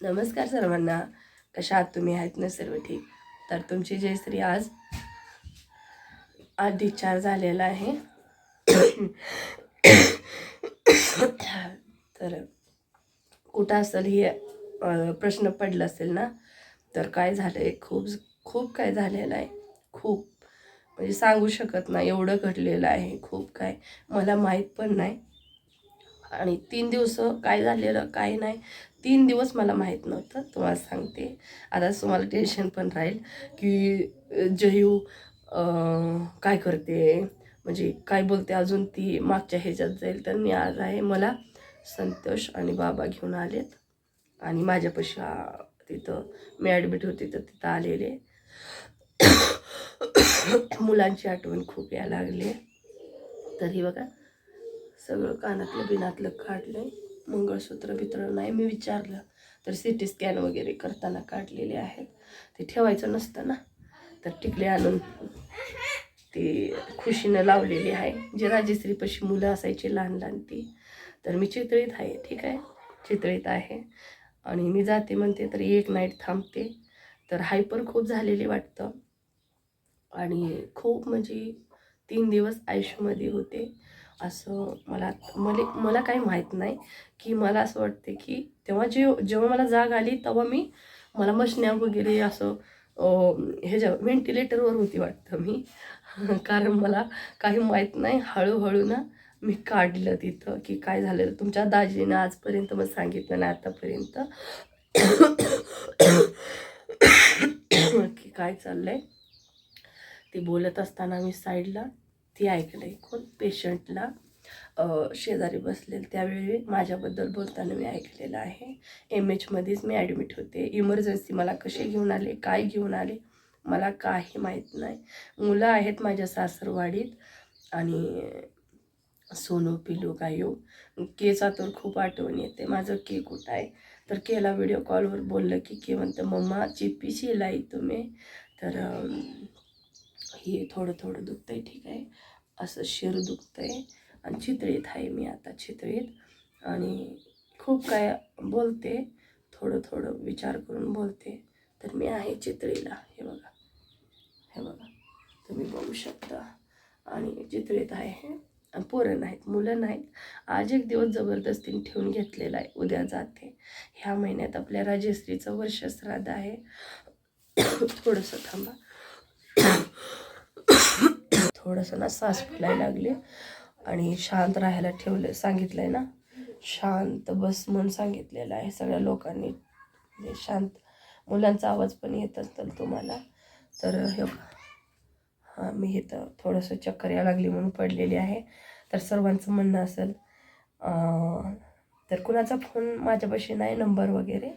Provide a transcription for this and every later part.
नमस्कार सर्वांना. कशा आहात तुम्ही? आहेत ना सर्व ठीक? तर तुमची जयश्री आज. आज डिस्चार्ज झालेला आहे. तर कुठं असेल हे प्रश्न पडला असेल ना तर काय झालं आहे खूप खूप काय झालेलं आहे. खूप. म्हणजे सांगू शकत नाही. एवढं घडलेलं आहे. खूप काय. मला माहीत पण नाही. आणि तीन दिवस काय झालेलं काय नाही. तीन दिवस मला माहीत नव्हतं तुम्हाला सांगते. आता तुम्हाला टेन्शन पण राहील की जयू काय करते? म्हणजे काय बोलते अजून ती मागच्या ह्याच्यात जाईल तर मी आज आहे मला. संतोष आणि बाबा घेऊन आलेत. आणि माझ्यापाशी तिथं मी ॲडमिट होते तर तिथं आलेले. मुलांची आठवण खूप यायला लागली. तरी बघा सगळं कानातलं बिनातलं काढलंय. मंगळसूत्र बित्र नाही मी विचारलं. तर सी टी स्कॅन वगैरे करताना काढलेले आहेत. ते ठेवायचं नसतं ना. तर टिकले आणून ती खुशीनं लावलेली आहे. जे राजेश्रीपाशी मुलं असायची लहान लहान ती. तर मी चितळीत आहे. ठीक आहे? चितळीत आहे. आणि मी जाते म्हणते तर एक नाईट थांबते. तर हायपर खूप झालेली वाटतं. आणि खूप म्हणजे तीन दिवस आयुष्यामध्ये होते. असं मला मला मला काही माहीत नाही की मला असं वाटते की तेव्हा जे जेव्हा मला जाग आली तेव्हा मी मला मशन्या वगैरे असं हे ह्याच्या व्हेंटिलेटरवर होती वाटतं मी. कारण मला काही माहीत नाही. हळूहळू ना मी काढलं तिथं की काय झालेलं. तुमच्या दाजीनं आजपर्यंत मग सांगितलं नाही आतापर्यंत. की काय चाललंय? ते बोलत असताना मी साईडला ती ऐकलं. कोण पेशंटला शेजारी बसलेलं त्यावेळी माझ्याबद्दल बोलताना मी ऐकलेलं आहे. एम एचमध्येच मी ॲडमिट होते. इमर्जन्सी मला कसे घेऊन आले? काय घेऊन आले? मला काही माहीत नाही. मुलं आहेत माझ्या सासरवाडीत आणि सोनू पिलू गायो. केचा तर खूप आठवण येते. माझं के कुठं आहे? तर केला व्हिडिओ कॉलवर बोललं की के म्हणतं मम्मा चिप्पी शिलाई तुम्ही. तर हे थोडं थोडं दुखतंय ठीक आहे. असं शिर दुखतं आहे आणि चितळीत आहे मी आता चितळीत आणि खूप काय बोलते थोडं थोडं विचार करून बोलते. तर मी आहे चितळीला हे बघा. हे बघा. तुम्ही बघू शकता. आणि चितळीत आहे पोरं नाहीत मुलं नाहीत. आज एक दिवस जबरदस्तीने ठेवून घेतलेला आहे. उद्या जाते. ह्या महिन्यात आपल्या राजश्रीचं वर्ष श्राद्ध आहे. थोडंसं थांबा. थोडंसं ना सास फुलायला लागले. आणि शांत राहायला ठेवलं सांगितलंय ना. शांत बस म्हणून सांगितलेलं आहे सगळ्या लोकांनी. म्हणजे शांत मुलांचा आवाज पण येत असेल तुम्हाला. तर हे हां मी इथं थोडंसं चक्कर या लागली म्हणून पडलेली आहे. तर सर्वांचं म्हणणं असेल तर कुणाचा फोन माझ्यापाशी नाही नंबर वगैरे.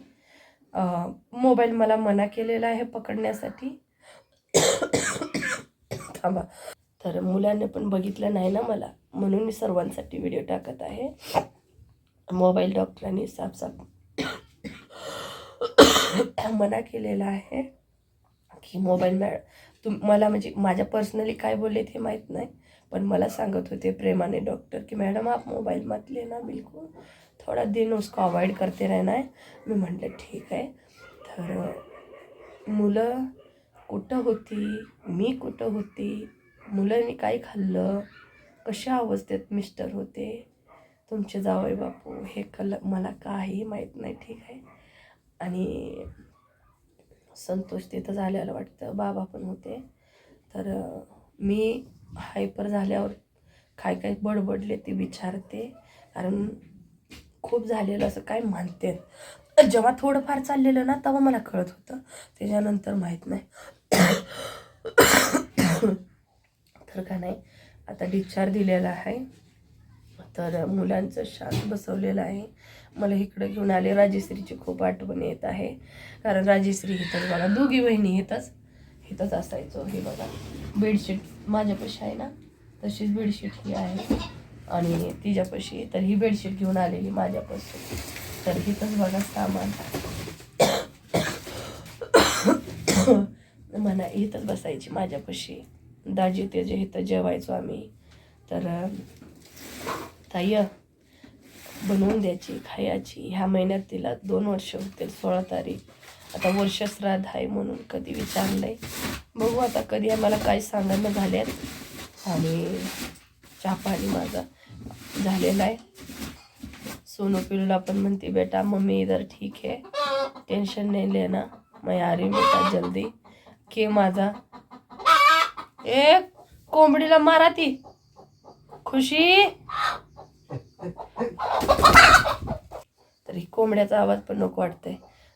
मोबाईल मला मना केलेला आहे पकडण्यासाठी. थांबा. तर मुलांनी पण बघितलं नाही ना मला. म्हणून मी सर्वांसाठी व्हिडिओ टाकत आहे. मोबाईल डॉक्टरांनी साफसाफ मना केलेला आहे की मोबाईल मॅ तुम मला म्हणजे माझ्या पर्सनली काय बोलले ते माहीत नाही. पण मला सांगत होते प्रेमाने डॉक्टर की मॅडम आप मोबाइल मत लेना बिलकुल. थोड़ा दिन उसको अवॉइड करते रहना है. मी म्हटलं ठीक आहे. तर मुलं कुठं होती? मी कुठं होती? मुलांनी काय खाल्लं? कशा अवस्थेत मिस्टर होते? तुमचे जावई बापू हे कल मला काही माहीत नाही ठीक आहे? आणि संतोष तिथं झालेलं वाटतं बाबा पण होते. तर मी हायपर झाल्यावर काय काय बडबडले ते विचारते. कारण खूप झालेलं असं काय म्हणते. जेव्हा थोडंफार चाललेलं ना तेव्हा मला कळत होतं. त्याच्यानंतर माहीत नाही. तर का नाही आता डिस्चार्ज दिलेला आहे. तर मुलांचं शांत बसवलेलं आहे. मला इकडं घेऊन आले. राजेश्रीची खूप आठवण येत आहे. कारण राजेश्री इथंच बघा दोघी बहिणी इथंच इथंच असायचो. हे बघा बेडशीट माझ्यापाशी आहे ना तशीच बेडशीट ही आहे. आणि तिच्यापाशी तर ही बेडशीट घेऊन आलेली माझ्यापासून तर इथंच बघा सामान. म्हणा इथंच बसायची माझ्यापाशी. दाजी ते इथं जेवायचो आम्ही. तर ताई बनवून द्यायची खायची. ह्या महिन्यात तिला दोन वर्ष होतील सोळा तारीख. आता वर्ष श्राद्ध आहे म्हणून कधी विचारलंय. बघू आता कधी आम्हाला काय सांगायला झाल्यात आणि चहा पाणी माझा झालेला आहे. सोनू पिलूला पण म्हणते बेटा मम्मी इधर ठीक है टेंशन नाही लेना. मैं आ रही बेटा जल्दी. के माझा? ए कोंबडीला मारा ती. खुशी? तर ही कोंबड्याचा आवाज पण नको वाटतंय.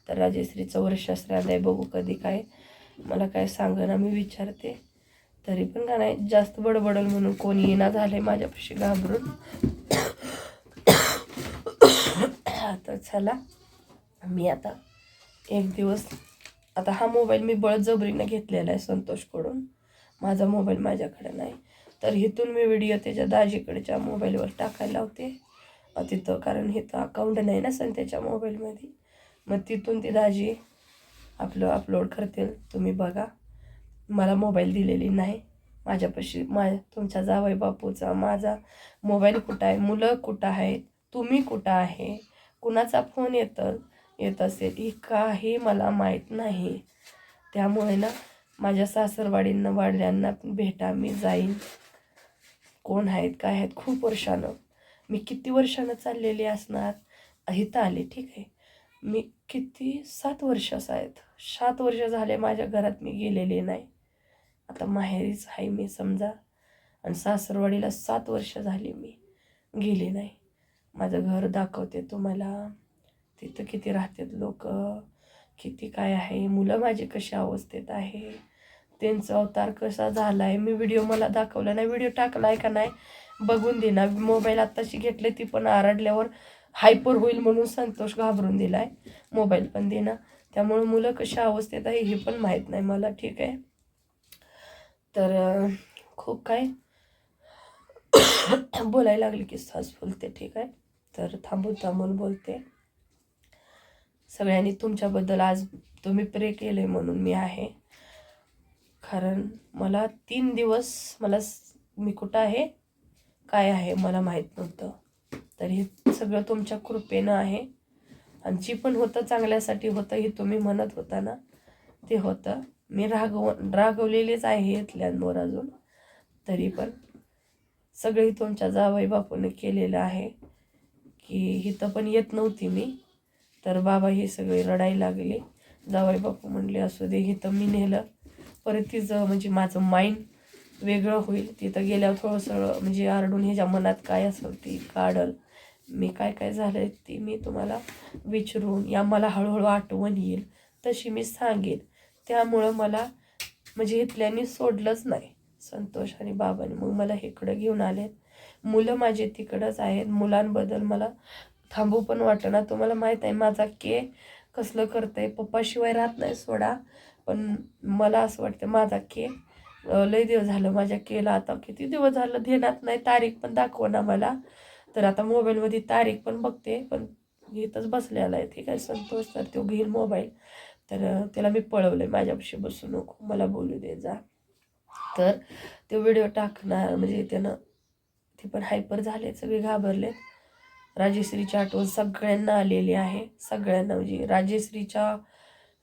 तर राजेश्रीचं वर्ष आहे बघू कधी काय. मला काय सांगना मी विचारते. तरी पण का नाही जास्त बडबडल म्हणून कोणी येणार झालंय माझ्यापाशी घाबरून. तर चला मी आता एक दिवस आता हा मोबाईल मी बळजबरीनं घेतलेला आहे संतोषकडून. माझा मोबाईल माझ्याकडे नाही. तर इथून मी व्हिडिओ त्याच्या दाजीकडच्या मोबाईलवर टाकायला लावते. तिथं कारण इथं अकाउंट नाही ना त्याच्या मोबाईलमध्ये. मग तिथून ती दाजी आपलं अपलोड करतील. तुम्ही बघा. मला मोबाईल दिलेली नाही. माझ्यापाशी मा तुमच्या जावई बापूचा माझा मोबाईल कुठं आहे? मुलं कुठं आहेत? तुम्ही कुठं आहे? कुणाचा फोन येतं येत असेल ही काही मला माहीत नाही. त्यामुळे ना माझ्या सासरवाडींना वाढल्यांना भेटा मी जाईन. कोण आहेत काय आहेत खूप वर्षानं. मी किती वर्षानं चाललेली असणार? इथं आले ठीक आहे. मी किती? सात वर्षाचा आहेत. सात वर्ष झाले माझ्या घरात मी गेलेले नाही. आता माहेरीच आहे मी समजा. आणि सासरवाडीला सात वर्ष झाली मी गेले नाही. माझं घर दाखवते तुम्हाला. तिथं किती राहतात लोक? किती काय आहे? मुलं माझी कशा अवस्थेत आहे? त्यांचा अवतार कसा झाला आहे मी व्हिडिओ मला दाखवला नाही. व्हिडिओ टाकला आहे का नाही? बघून दे ना. मोबाईल आत्ताशी घेतले ती पण आरडल्यावर हायपर होईल म्हणून संतोष घाबरून दिला आहे मोबाईल पण दे ना. त्यामुळे मुलं कशा अवस्थेत आहे हे पण माहीत नाही मला. ठीक आहे? तर खूप काय? बोलायला लागली की सास बोलते. ठीक आहे? तर थांबून थांबून बोलते. सगळ्यांनी तुमच्याबद्दल आज तुम्ही प्रे केले म्हणून मी आहे. कारण मला तीन दिवस मला मी कुठं आहे? काय आहे? मला माहीत नव्हतं. तर हे सगळं तुमच्या कृपेनं आहे. आणि जी पण होतं चांगल्यासाठी होतं हे तुम्ही म्हणत होता ना ते होतं. मी रागव रागवलेलेच आहे इथल्यांवर अजून. तरी पण सगळी तुमच्या जावई बापूने केलेलं आहे. की इथं पण येत नव्हती मी. तर बाबा हे सगळे रडायला लागले. जावई बापू म्हणले असू दे इथं मी नेलं. परत तिचं म्हणजे माझं माइंड वेगळं होईल. तिथं गेल्यावर थोडंसं म्हणजे आरडून ह्याच्या मनात काय असेल ती काढल. मी काय काय झालं ती मी तुम्हाला विचारून या मला हळूहळू आठवण येईल. तशी मी सांगेन. त्यामुळं मला म्हणजे इथल्यानी सोडलंच नाही. संतोष आणि बाबांनी मग मला इकडं घेऊन आलेत. मुलं माझे तिकडंच आहेत. मुलांबद्दल मला थांबू पण वाटेना तुम्हाला माहीत आहे माझा के कसलं करतंय. पप्पाशिवाय राहत नाही सोडा. पण मला असं वाटतं माझा के लय दिवस झालं माझ्या केला आता. किती दिवस झालं देण्यात नाही तारीख पण दाखवना मला. तर आता मोबाईलमध्ये तारीख पण बघते पण घेतच बसलेला आहे. ठीक आहे संतोष तर तो घेईल मोबाईल. तर त्याला मी पळवलं आहे माझ्यापाशी बसू नको मला बोलू दे जा. तर तो व्हिडिओ टाकणार म्हणजे त्यानं ते पण हायपर झाले सगळे घाबरले राजेश्रीची आठवण सगळ्यांना आलेली आहे. सगळ्यांना म्हणजे राजेश्रीच्या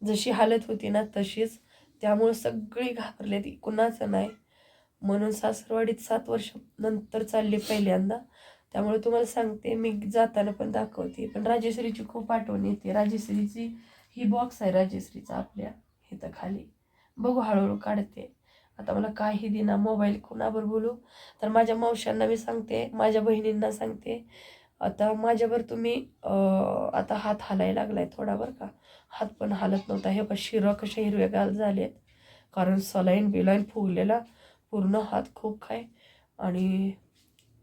जशी हालत होती ना तशीच त्यामुळं सगळी घाबरले ती. कुणाचं नाही. म्हणून सासरवाडीत सात वर्ष नंतर चालली पहिल्यांदा. त्यामुळे तुम्हाला सांगते मी जाताना पण दाखवते. पण राजेश्रीची खूप आठवण येते. राजेश्रीची ही बॉक्स आहे राजेश्रीचा आपल्या इथं खाली. बघू हळूहळू काढते. आता मला काही दिना मोबाईल कुणावर बोलू? तर माझ्या मावशांना मी सांगते माझ्या बहिणींना सांगते. आता माझ्यावर तुम्ही आता हात हालायला लागलाय थोडा बरं का. हात पण हालत नव्हता. हे पण शिरं कशा हिरवेगार आहेत कारण सलाईन बिलाईन फुगलेला पूर्ण हात खूप काय. आणि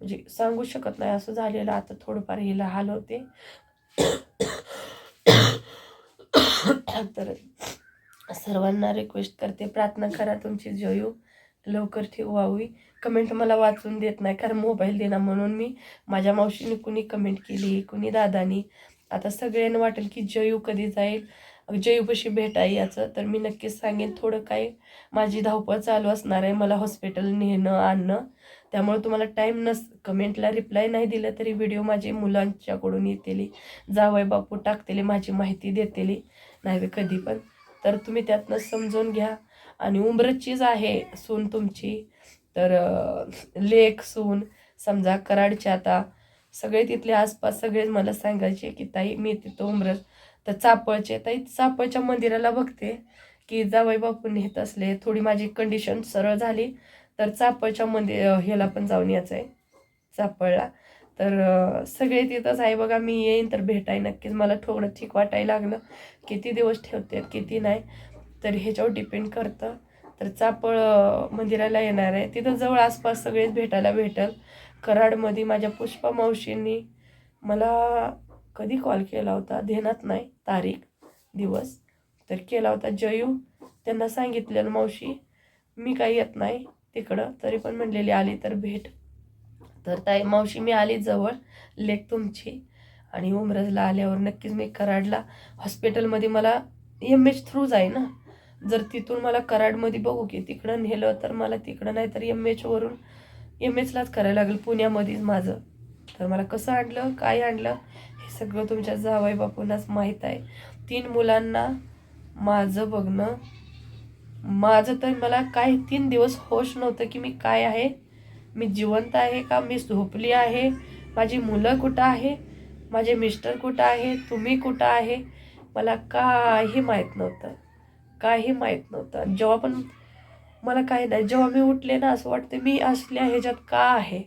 म्हणजे सांगू शकत नाही असं झालेलं. आता थोडंफार हिला हालवते तर सर्वांना रिक्वेस्ट करते. प्रार्थना करा तुमची जयू. लवकर ठेवावी कमेंट मला वाचून देत नाही कारण मोबाईल देणार म्हणून मी माझ्या मावशीने कुणी कमेंट केली कुणी दादानी. आता सगळ्यांना वाटेल की जयू कधी जाईल. जयूपाशी भेटाय याचं तर मी नक्कीच सांगेन थोडं काय माझी धावपळ चालू असणार आहे मला हॉस्पिटल नेणं आणणं. त्यामुळे तुम्हाला टाईम नस कमेंटला रिप्लाय नाही दिला तरी व्हिडिओ माझे मुलांच्याकडून येतेली. जावय बापू टाकतेली माझी माहिती देतेली. नाही कधी पण. तर तुम्ही त्यातनं समजून घ्या. आणि उमरचीच आहे सून तुमची. तर लेख सून समजा कराडचे आता सगळे तिथले आसपास सगळेच मला सांगायचे की ताई मी तिथं उमरच तर चापळचे ताई चापळच्या मंदिराला बघते की जावई बापू नेत असले थोडी माझी कंडिशन सरळ झाली तर चापळच्या मंदिर ह्याला पण जाऊन यायचं आहे चापळला. तर सगळे तिथंच आहे बघा मी येईन तर भेटाय नक्कीच. मला थोडं ठीक वाटायला लागलं किती दिवस ठेवते किती नाही. तर ह्याच्यावर डिपेंड करतं. तर चापळ मंदिराला येणार आहे. तिथं जवळ आसपास सगळेच भेटायला भेटल. कराडमध्ये माझ्या पुष्पा मावशींनी मला कधी कॉल केला होता? ध्यानात नाही. तारीख दिवस. तर केला होता जयू. त्यांना सांगितलेलं मावशी मी काही येत नाही तिकडं. तरी पण म्हणलेली आली तर भेट. तर ताई मावशी मी आली जवळ. लेक तुमची आणि उमरजला आल्यावर नक्कीच मी कराडला हॉस्पिटलमध्ये मला एम एच थ्रू जाय ना जर तिथून मला कराडमध्ये बघू की तिकडं नेलं तर मला तिकडं नाही तर एम एचवरून एम एचलाच करायला लागेल पुण्यामध्येच माझं. तर मला कसं आणलं काय आणलं हे सगळं तुमच्या जावाई बापूंनाच माहीत आहे. तीन मुलांना माझं बघणं माझं तर मला काय तीन दिवस होश नव्हतं की मी काय आहे. मी जिवंत आहे का? मी झोपली आहे. माझी मुलं कुठं आहे? माझे मिस्टर कुठं आहे? तुम्ही कुठं आहे? मला काही माहीत नव्हतं. काही माहीत नव्हतं. जेव्हा पण मला काही नाही जेव्हा मी उठले ना असं वाटते मी असल्या ह्याच्यात का आहे?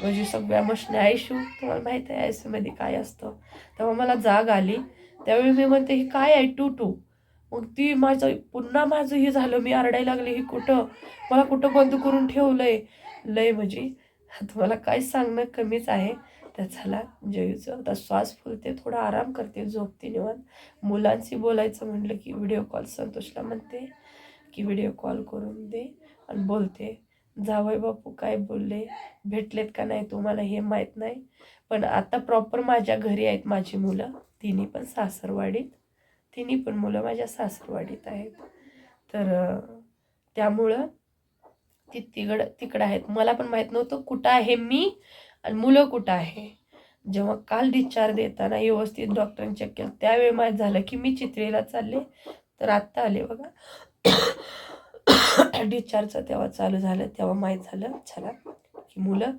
म्हणजे सगळ्या मशने आयशू तुम्हाला माहीत आहे आयसूमध्ये काय असतं. तेव्हा मला जाग आली. त्यावेळी मी म्हणते हे काय आहे टू टू मग ती माझं पुन्हा माझं हे झालं. मी आरडायला लागले ही कुठं? मला कुठं बंद करून ठेवलं आहे लय म्हणजे तुम्हाला काय सांगणं कमीच आहे. तर झाला जयूचं आता श्वास फुलते थोडा आराम करते झोपते निवांत. मुलांशी बोलायचं म्हटलं की व्हिडिओ कॉल संतोषला म्हणते की व्हिडिओ कॉल करून दे आणि बोलते. जावई बापू काय बोलले भेटलेत का नाही तुम्हाला हे माहीत नाही. पण आता प्रॉपर माझ्या घरी आहेत माझी मुलं तिन्ही पण सासरवाडीत. तिन्ही पण मुलं माझ्या सासरवाडीत आहेत. तर त्यामुळं ती तिकडं तिकडं आहेत. मला पण माहीत नव्हतं कुठं आहे मी आणि मुलं कुठं आहे. जेव्हा काल डिस्चार्ज देताना व्यवस्थित डॉक्टरांनी चेक केलं त्यावेळी माहीत झालं की मी चित्रेला चालले तर आत्ता आले बघा. डिस्चार्जचं तेव्हा चालू झालं तेव्हा माहीत झालं चला की मुलं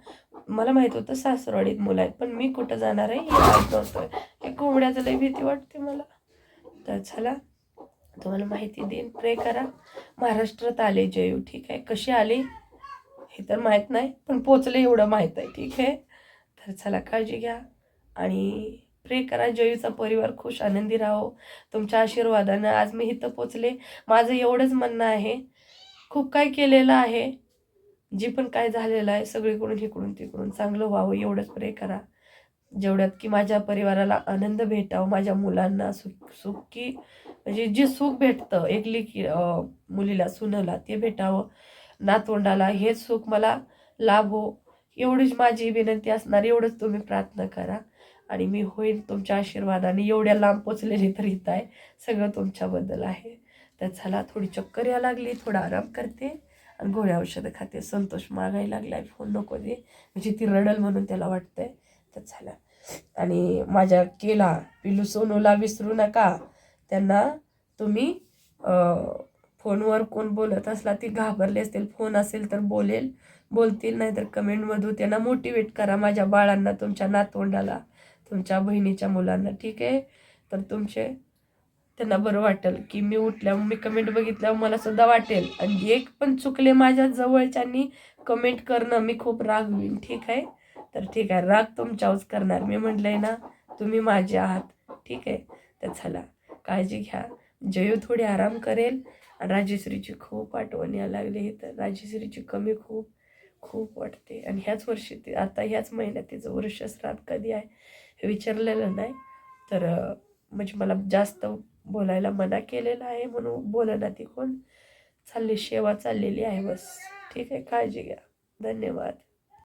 मला माहीत होतं सासरवाडीत मुलं आहेत पण मी कुठं जाणार आहे हे माहीत नव्हतं. हे कोंबड्याचं लई भीती वाटते मला. तर चला तुम्हाला माहिती देईन. प्रे करा. महाराष्ट्रात आले जयू ठीक आहे. कशी आली? हे तर माहीत नाही पण पोचले एवढं माहीत आहे ठीक आहे. तर चला काळजी घ्या. आणि प्रे करा. जयूचा परिवार खुश आनंदी राहो. तुमच्या आशीर्वादानं आज मी इथं पोचले. माझं एवढंच म्हणणं आहे. खूप काय केलेलं आहे. जे पण काय झालेलं आहे सगळीकडून इकडून तिकडून चांगलं व्हावं एवढंच प्रे करा. जेवढ्यात की माझ्या परिवाराला आनंद भेटावं माझ्या मुलांना सुख सुखी म्हणजे जे सुख भेटतं एक की मुलीला सुनला ते भेटावं. नातोंडाला हेच सुख मला लाभो. एवढीच माझी विनंती असणार एवढंच तुम्ही प्रार्थना करा. आणि मी होईल तुमच्या आशीर्वादाने. एवढ्या लांब पोचलेली तर इथं आहे. सगळं तुमच्याबद्दल आहे. तर चला थोडी चक्कर या लागली थोडा आराम करते. आणि गोळ्या औषधं खाते. संतोष मागायला आहे फोन नको दे. म्हणजे ती रडल म्हणून त्याला वाटतंय. तर चला. आणि माझ्या केला पिलू सोनूला विसरू नका. त्यांना तुम्ही फोनवर कोण बोलत असला ती घाबरले असतील फोन असेल तर बोलेल. बोलतील नाहीतर कमेंटमधून त्यांना मोटिवेट करा माझ्या बाळांना तुमच्या नातवंडाला तुमच्या बहिणीच्या मुलांना ठीक आहे? तर तुमचे त्यांना बरं वाटेल की मी उठल्यावर मी कमेंट बघितल्यावर मला सुद्धा वाटेल. आणि एक पण चुकले माझ्या जवळच्यांनी कमेंट करणं मी खूप रागवीन ठीक आहे? तर ठीक आहे राग तुमच्यावरच करणार. मी म्हटलंय ना तुम्ही माझे आहात ठीक आहे? तर चला. काळजी घ्या. जयू थोडी आराम करेल. आणि राजेश्रीची खूप आठवण यायला लागली. तर राजेश्रीची कमी खूप खूप वाटते. आणि ह्याच वर्षी ते आता ह्याच महिन्यात तिचं वर्ष श्राद्ध कधी आहे हे विचारलेलं नाही. तर म्हणजे मला जास्त बोलायला मना केलेला आहे म्हणून बोलना ती कोण चालली सेवा चाललेली आहे बस. ठीक आहे काळजी घ्या. धन्यवाद.